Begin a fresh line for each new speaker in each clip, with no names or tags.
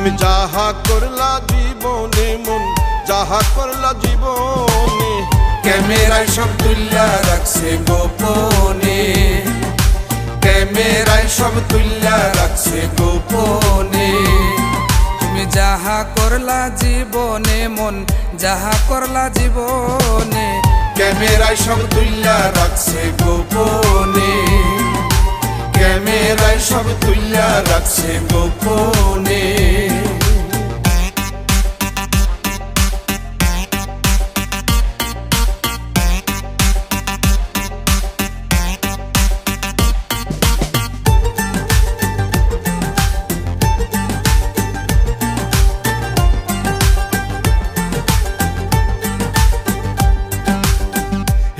তুমি যাহা করলা জীবনে মন, যাহা করলা জীবনে।
ক্যামেরায় সব তুল্লা রাখছে গোপনে। ক্যামেরায় সব তুল্লা রাখছে গোপনে। তুমি যাহা করলা জীবনে মন, যাহা করলা জীবনে। ক্যামেরায় সব তুল্লা রাখছে গোপনে। ক্যামেরায় সব তুল্লা রাখছে গোপনে।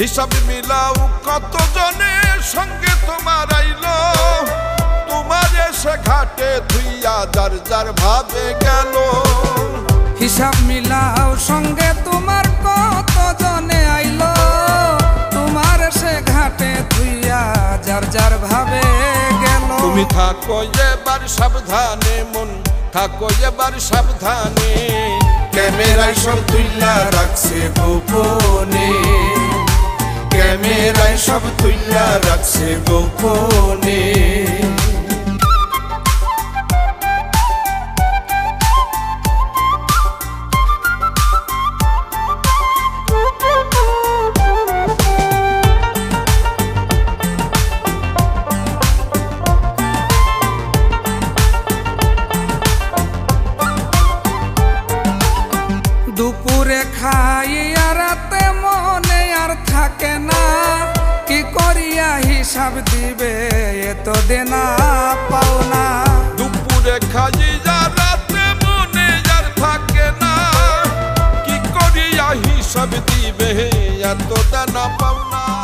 হিসাব মিলাও কত জনের যার ভাবে গেল।
হিসাব মিলাও সঙ্গে তোমার কত জনে আইলো? তোমার সে ঘাটে তুইয়া যার যার ভাবে গেল।
তুমি থাকো এবার সাবধানে মন থাকো এবার সাবধানে।
ক্যামেরায় সব তুইলা রাখছে গোপনে। ক্যামেরায় সব তুইলা রাখছে গোপনে। থাকে না। কি করিয়া হিসাব দিবে? এত দেনা পাওনা।
দুপুরে খাজি রাতে মনে আর থাকে না। কি করিয়া হিসাব দিবে? এত দেনা পাওনা।